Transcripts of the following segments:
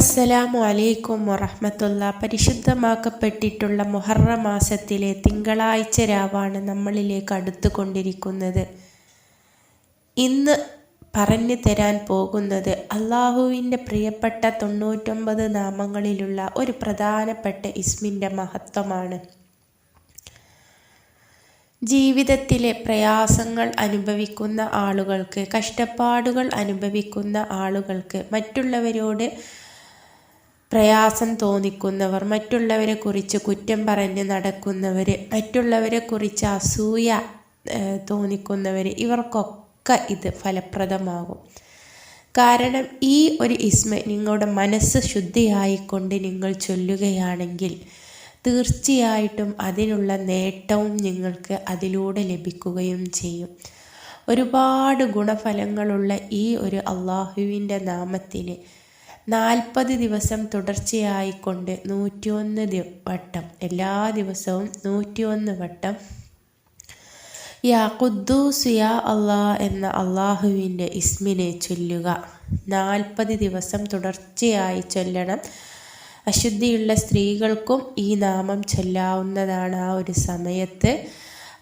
അസ്സലാമു അലൈക്കും വറഹമത്തുള്ള. പരിശുദ്ധമാക്കപ്പെട്ടിട്ടുള്ള മുഹറ മാസത്തിലെ തിങ്കളാഴ്ച രാവാണ് നമ്മളിലേക്ക് അടുത്തുകൊണ്ടിരിക്കുന്നത്. ഇന്ന് പറഞ്ഞു തരാൻ പോകുന്നത് അള്ളാഹുവിന്റെ പ്രിയപ്പെട്ട തൊണ്ണൂറ്റൊമ്പത് നാമങ്ങളിലുള്ള ഒരു പ്രധാനപ്പെട്ട ഇസ്മിന്റെ മഹത്വമാണ്. ജീവിതത്തിലെ പ്രയാസങ്ങൾ അനുഭവിക്കുന്ന ആളുകൾക്ക് കഷ്ടപ്പാടുകൾ അനുഭവിക്കുന്ന ആളുകൾക്ക് മറ്റുള്ളവരോട് പ്രയാസം തോന്നിക്കുന്നവർ മറ്റുള്ളവരെ കുറിച്ച് കുറ്റം പറഞ്ഞ് നടക്കുന്നവർ മറ്റുള്ളവരെ കുറിച്ച് അസൂയ തോന്നിക്കുന്നവർ ഇവർക്കൊക്കെ ഇത് ഫലപ്രദമാകും. കാരണം ഈ ഒരു ഇസ്മ നിങ്ങളുടെ മനസ്സ് ശുദ്ധിയായിക്കൊണ്ട് നിങ്ങൾ ചൊല്ലുകയാണെങ്കിൽ തീർച്ചയായിട്ടും അതിനുള്ള നേട്ടവും നിങ്ങൾക്ക് അതിലൂടെ ലഭിക്കുകയും ചെയ്യും. ഒരുപാട് ഗുണഫലങ്ങളുള്ള ഈ ഒരു അള്ളാഹുവിന്റെ നാമത്തിന് നാൽപ്പത് ദിവസം തുടർച്ചയായിക്കൊണ്ട് നൂറ്റിയൊന്ന് വട്ടം എല്ലാ ദിവസവും നൂറ്റിയൊന്ന് വട്ടം യാ ഖുദ്ദൂസ് യാ അള്ളാ എന്ന അള്ളാഹുവിന്റെ ഇസ്മിനെ ചൊല്ലുക. നാൽപ്പത് ദിവസം തുടർച്ചയായി ചൊല്ലണം. അശുദ്ധിയുള്ള സ്ത്രീകൾക്കും ഈ നാമം ചൊല്ലാവുന്നതാണ് ആ ഒരു സമയത്ത്.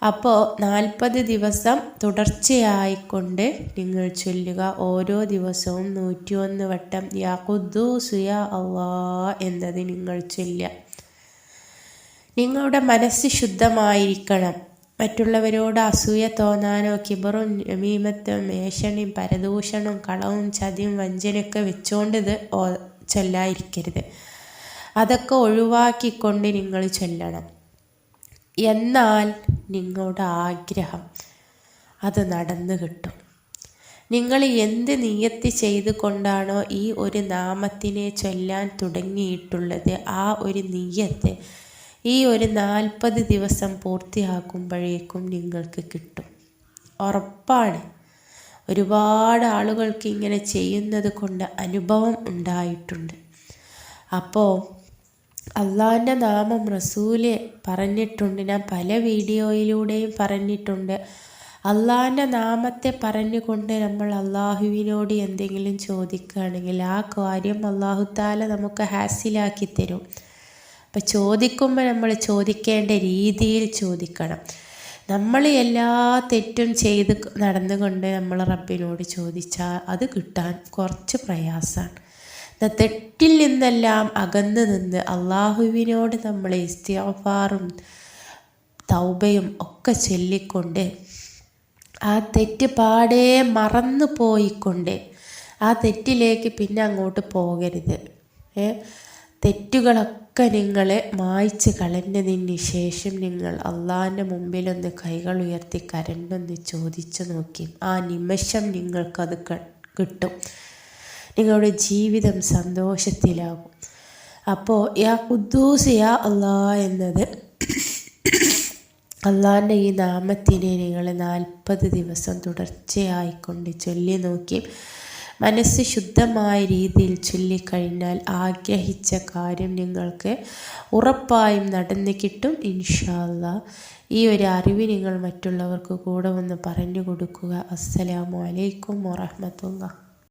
അപ്പോൾ നാൽപ്പത് ദിവസം തുടർച്ചയായിക്കൊണ്ട് നിങ്ങൾ ചൊല്ലുക. ഓരോ ദിവസവും നൂറ്റിയൊന്ന് വട്ടം യാ ഖുദ്ദൂസ് യാ അള്ളാ എന്നത് നിങ്ങൾ ചൊല്ലുക. നിങ്ങളുടെ മനസ്സ് ശുദ്ധമായിരിക്കണം. മറ്റുള്ളവരോട് അസൂയ തോന്നാനോ കിബറും മീമത്തും മേഷണിയും പരദൂഷണവും കളവും ചതിയും വഞ്ചനയൊക്കെ വെച്ചുകൊണ്ട് ഇത് ചൊല്ലാതിരിക്കരുത് അതൊക്കെ ഒഴിവാക്കിക്കൊണ്ട് നിങ്ങൾ ചൊല്ലണം. എന്നാൽ നിങ്ങളുടെ ആഗ്രഹം അത് നടന്നു കിട്ടും. നിങ്ങൾ എന്ത് നിയത്തി ചെയ്തു കൊണ്ടാണോ ഈ ഒരു നാമത്തിനെ ചൊല്ലാൻ തുടങ്ങിയിട്ടുള്ളത് ആ ഒരു നീയത്ത് ഈ ഒരു നാൽപ്പത് ദിവസം പൂർത്തിയാക്കുമ്പോഴേക്കും നിങ്ങൾക്ക് കിട്ടും. ഉറപ്പാണ്. ഒരുപാട് ആളുകൾക്ക് ഇങ്ങനെ ചെയ്യുന്നത് കൊണ്ട് അനുഭവം ഉണ്ടായിട്ടുണ്ട്. അപ്പോൾ അള്ളാഹിന്റെ നാമം റസൂൽ പറഞ്ഞിട്ടുണ്ട്. ഞാൻ പല വീഡിയോയിലൂടെയും പറഞ്ഞിട്ടുണ്ട്. അള്ളാഹിന്റെ നാമത്തെ പറഞ്ഞുകൊണ്ട് നമ്മൾ അള്ളാഹുവിനോട് എന്തെങ്കിലും ചോദിക്കുകയാണെങ്കിൽ ആ കാര്യം അള്ളാഹു താല നമുക്ക് ഹാസിലാക്കി തരും. അപ്പം ചോദിക്കുമ്പോൾ നമ്മൾ ചോദിക്കേണ്ട രീതിയിൽ ചോദിക്കണം. നമ്മൾ എല്ലാ തെറ്റും ചെയ്ത് നടന്നുകൊണ്ട് നമ്മൾ റബ്ബിനോട് ചോദിച്ചാൽ അത് കിട്ടാൻ കുറച്ച് പ്രയാസമാണ്. തെറ്റിൽ നിന്നെല്ലാം അകന്നു നിന്ന് അള്ളാഹുവിനോട് നമ്മൾ ഇസ്തിഫാറും തൗബയും ഒക്കെ ചൊല്ലിക്കൊണ്ട് ആ തെറ്റ് പാടേ മറന്നു പോയിക്കൊണ്ട് ആ തെറ്റിലേക്ക് പിന്നെ അങ്ങോട്ട് പോകരുത്. ഏ? തെറ്റുകളൊക്കെ നിങ്ങൾ മായ്ച്ച് കളഞ്ഞതിന് ശേഷം നിങ്ങൾ അള്ളാഹിന്റെ മുമ്പിലൊന്ന് കൈകൾ ഉയർത്തി കരണ്ടൊന്ന് ചോദിച്ചു നോക്കി. ആ നിമിഷം നിങ്ങൾക്കത് കിട്ടും. നിങ്ങളുടെ ജീവിതം സന്തോഷത്തിലാകും. അപ്പോൾ യാ കുദ്ദൂസ് യാ അള്ളാ എന്നത് അള്ളാഹിന്റെ ഈ നാമത്തിനെ നിങ്ങൾ നാൽപ്പത് ദിവസം തുടർച്ചയായിക്കൊണ്ട് ചൊല്ലി നോക്കി മനസ്സ് ശുദ്ധമായ രീതിയിൽ ചൊല്ലിക്കഴിഞ്ഞാൽ ആഗ്രഹിച്ച കാര്യം നിങ്ങൾക്ക് ഉറപ്പായും നടന്നു കിട്ടും ഇൻഷാല്ല ഈ ഒരു അറിവ് നിങ്ങൾ മറ്റുള്ളവർക്ക് കൂടെ ഒന്ന് പറഞ്ഞു കൊടുക്കുക. അസ്സലാമു അലൈക്കും വറഹമത്തുള്ള